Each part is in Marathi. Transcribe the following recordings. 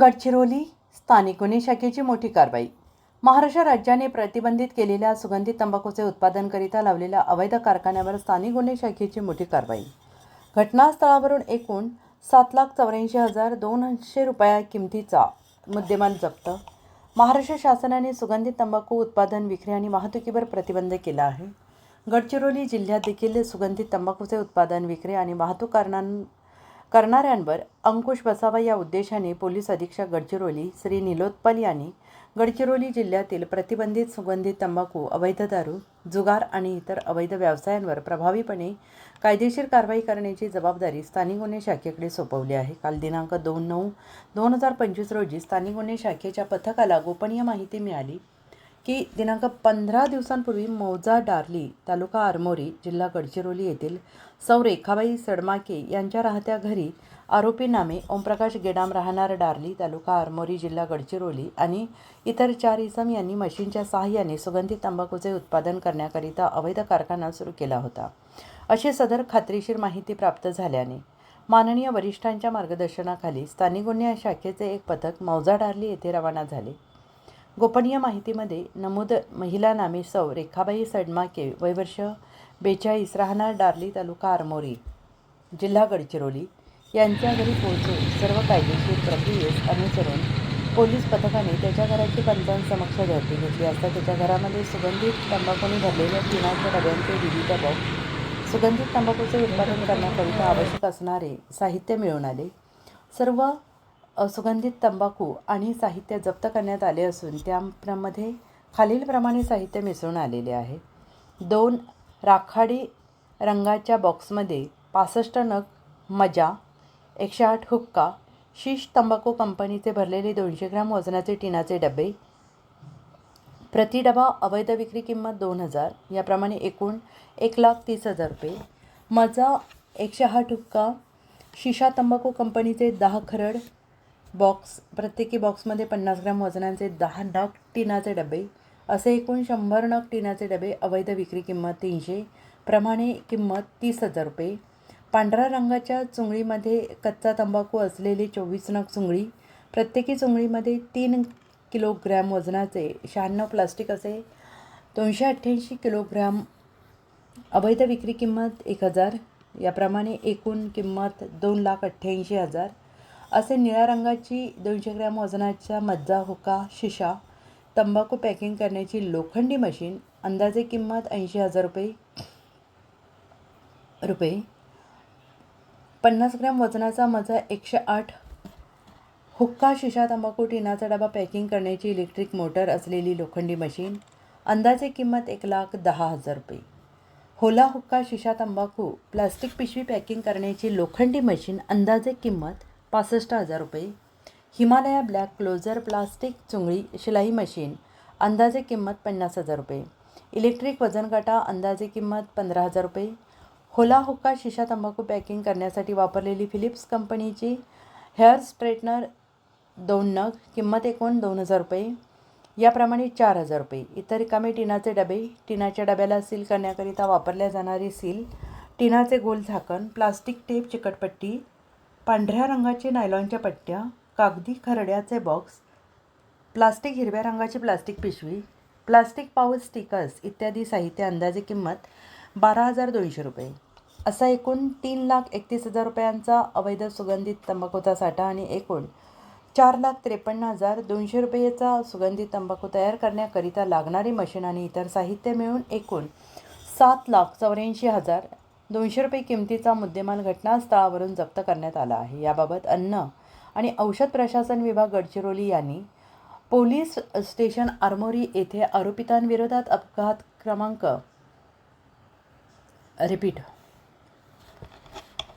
गडचिरोली स्थानिक गुन्हे शाखेची मोठी कारवाई. महाराष्ट्र राज्याने प्रतिबंधित केलेल्या सुगंधित तंबाखूचे उत्पादनकरिता लावलेल्या अवैध कारखान्यावर स्थानिक गुन्हे शाखेची मोठी कारवाई. घटनास्थळावरून एकूण सात लाख चौऱ्याऐंशी हजार दोनशे रुपया किमतीचा मुद्देमाल जप्त. महाराष्ट्र शासनाने सुगंधित तंबाखू उत्पादन विक्री आणि वाहतुकीवर प्रतिबंध केला आहे. गडचिरोली जिल्ह्यात देखील सुगंधित तंबाखूचे उत्पादन विक्री आणि वाहतूक कारणां करणाऱ्यांवर अंकुश बसावा या उद्देशाने पोलीस अधीक्षक गडचिरोली श्री निलोत्पल यांनी गडचिरोली जिल्ह्यातील प्रतिबंधित सुगंधित तंबाखू अवैध दारू जुगार आणि इतर अवैध व्यवसायांवर प्रभावीपणे कायदेशीर कारवाई करण्याची जबाबदारी स्थानिक गुन्हे शाखेकडे सोपवली आहे. काल दिनांक दोन नऊ दोन हजार पंचवीस रोजी स्थानिक गुन्हे शाखेच्या पथकाला गोपनीय माहिती मिळाली. की दिनांक पंधरा दिवसांपूर्वी मौजा डार्ली तालुका आरमोरी जिल्हा गडचिरोली येथील सौ रेखाबाई सडमाके यांच्या राहत्या घरी आरोपी नामे ओमप्रकाश गेडाम राहणार डार्ली तालुका आरमोरी जिल्हा गडचिरोली आणि इतर चार इसम यांनी मशीनच्या सहाय्याने सुगंधित तंबाखूचे उत्पादन करण्याकरिता अवैध कारखाना सुरू केला होता. अशी सदर खात्रीशीर माहिती प्राप्त झाल्याने माननीय वरिष्ठांच्या मार्गदर्शनाखाली स्थानिक गुन्हे शाखेचे एक पथक मौजा डार्ली येथे रवाना झाले. गोपनीय माहितीमध्ये नमूद महिला नामे सौ रेखाबाई सडमाके वयवर्ष बेचाळीस राहणार डार्ली तालुका आरमोरी जिल्हा गडचिरोली. यांच्या घरी पोहोचून सर्व कायदेशीर प्रक्रियेस अनुसरून पोलीस पथकाने त्याच्या घराची पंचांसमक्ष झडती घेतली असता त्याच्या घरामध्ये सुगंधित तंबाखूने भरलेल्या तिनाच्या डब्यांचे विविध बॉक्स सुगंधित तंबाखूचे उत्पादन करण्याकरिता आवश्यक असणारे साहित्य मिळून आले. सर्व सुगंधित तंबाखू आणि साहित्य जप्त करण्यात आले असून त्यामध्ये खालीलप्रमाणे साहित्य मिसळून आलेले आहे. दोन राखाडी रंगाच्या बॉक्समध्ये पासष्ट नग मजा एकशे आठ हुक्का शीश तंबाखू कंपनीचे भरलेले दोनशे ग्राम वजनाचे टिनाचे डबे प्रति डबा अवैध विक्री किंमत दोन हजार याप्रमाणे एकूण एक लाख तीस हजार रुपये. मजा एकशे आठ हुक्का शिशा तंबाखू कंपनीचे दहा खरड बॉक्स प्रत्येकी बॉक्समध्ये पन्नास ग्राम वजनाचे दहा नग टिनाचे डबे असे एकूण शंभर नग टिनाचे डबे अवैध विक्री किंमत तीनशे प्रमाणे किंमत तीस हजार रुपये. पांढऱ्या रंगाच्या चुंगळीमध्ये कच्चा तंबाखू असलेली चोवीस नग चुंगळी प्रत्येकी चुंगळीमध्ये तीन किलोग्रॅम वजनाचे शहाण्णव प्लास्टिक असे दोनशे अठ्ठ्याऐंशी किलोग्रॅम अवैध विक्री किंमत एक हजार याप्रमाणे एकूण किंमत दोन लाख अठ्ठ्याऐंशी हजार असे निळ्या रंगाची दोनशे ग्रॅम वजनाच्या मज्जा हुका शिशा तंबाखू पॅकिंग करण्याची लोखंडी मशीन अंदाजे किंमत ऐंशी हजार रुपये रुपये. पन्नास ग्रॅम वजनाचा मजा एकशे आठ. हुक्का शिशा तंबाखू टिनाचा डबा पॅकिंग करण्याची इलेक्ट्रिक मोटर असलेली लोखंडी मशीन अंदाजे किंमत एक लाख दहा हजार रुपये. होला हुक्का शिशा तंबाखू प्लास्टिक पिशवी पॅकिंग करण्याची लोखंडी मशीन अंदाजे किंमत पासष्ट हजार रुपये. हिमालया ब्लॅक क्लोजर प्लास्टिक चुंगळी शिलाई मशीन अंदाजे किंमत पन्नास हजार रुपये. इलेक्ट्रिक वजनकाटा अंदाजे किंमत पंधरा हजार रुपये. होला हुक्का शिशा तंबाखू पॅकिंग करण्यासाठी वापरलेली फिलिप्स कंपनीची हेअर स्ट्रेटनर दोन नग किंमत एकूण दोन हजार रुपये. याप्रमाणे चार हजार रुपये. इतर रिकामे टिनाचे डबे टिनाच्या डब्याला सील करण्याकरिता वापरल्या जाणारी सील टिनाचे गोल झाकण प्लास्टिक टेप चिकटपट्टी पांढऱ्या रंगाचे नायलॉनच्या पट्ट्या कागदी खरड्याचे बॉक्स प्लास्टिक हिरव्या रंगाची प्लास्टिक पिशवी प्लास्टिक पाऊल स्टिकर्स इत्यादी साहित्य अंदाजे किंमत बारा हजार दोनशे रुपये. असा एकूण तीन लाख एकतीस हजार रुपयांचा अवैध सुगंधित तंबाखूचा साठा आणि एकूण चार लाख त्रेपन्न हजार दोनशे रुपयेचा सुगंधित तंबाखू तयार करण्याकरिता लागणारी मशीन आणि इतर साहित्य मिळून एकूण सात लाख चौऱ्याऐंशी हजार दोनशे रुपये किमतीचा मुद्देमाल घटनास्थळावरून जप्त करण्यात आला आहे. याबाबत अन्न आणि औषध प्रशासन विभाग गडचिरोली यांनी पोलीस स्टेशन आरमोरी येथे आरोपितांविरोधात अपघात क्रमांक रिपीट.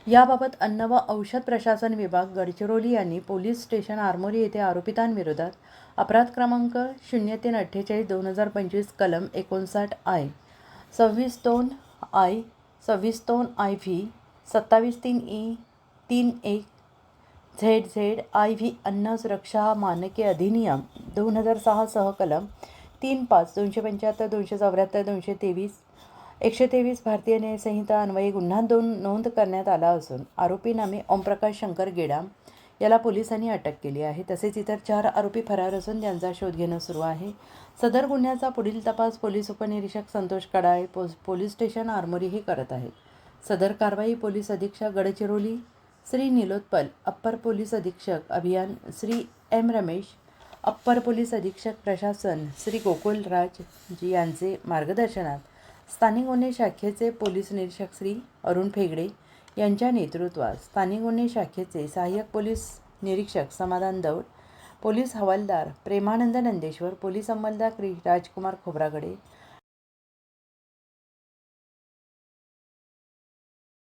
याबाबत अन्न व औषध प्रशासन विभाग गडचिरोली यांनी पोलीस स्टेशन आरमोरी येथे आरोपितांविरोधात अपराध क्रमांक शून्य तीन अठ्ठेचाळीस दोन हजार पंचवीस कलम एकोणसाठ आय सव्वीस दोन आय सव्वीस दोन आय व्ही सत्तावीस तीन ई तीन एक झेड झेड आय व्ही अन्न सुरक्षा मानके अधिनियम दोन हजार सहा सह कलम तीन पाच दोनशे पंच्याहत्तर दोनशे चौऱ्याहत्तर दोनशे तेवीस एकशे तेवीस भारतीय न्यायसंहिता अन्वये गुन्हा दोन नोंद करण्यात आला असून आरोपी नामे ओमप्रकाश शंकर गेडाम याला पोलिसांनी अटक केली आहे. तसेच इतर चार आरोपी फरार असून त्यांचा शोध घेणं सुरू आहे. सदर गुन्ह्याचा पुढील तपास पोलीस उपनिरीक्षक संतोष कडाळे पो पोलीस स्टेशन आर्मोरीही करत आहेत. सदर कारवाई पोलीस अधीक्षक गडचिरोली श्री निलोत्पल अप्पर पोलीस अधीक्षक अभियान श्री एम रमेश अप्पर पोलीस अधीक्षक प्रशासन श्री गोकुल राज जी यांचे मार्गदर्शनात स्थानिक गुन्हे शाखेचे पोलीस निरीक्षक श्री अरुण फेगडे यांच्या नेतृत्वात स्थानिक गुन्हे शाखेचे सहाय्यक पोलीस निरीक्षक समाधान दौड पोलीस हवालदार प्रेमानंद नंदेश्वर पोलीस अंमलदार राजकुमार खोब्रागडे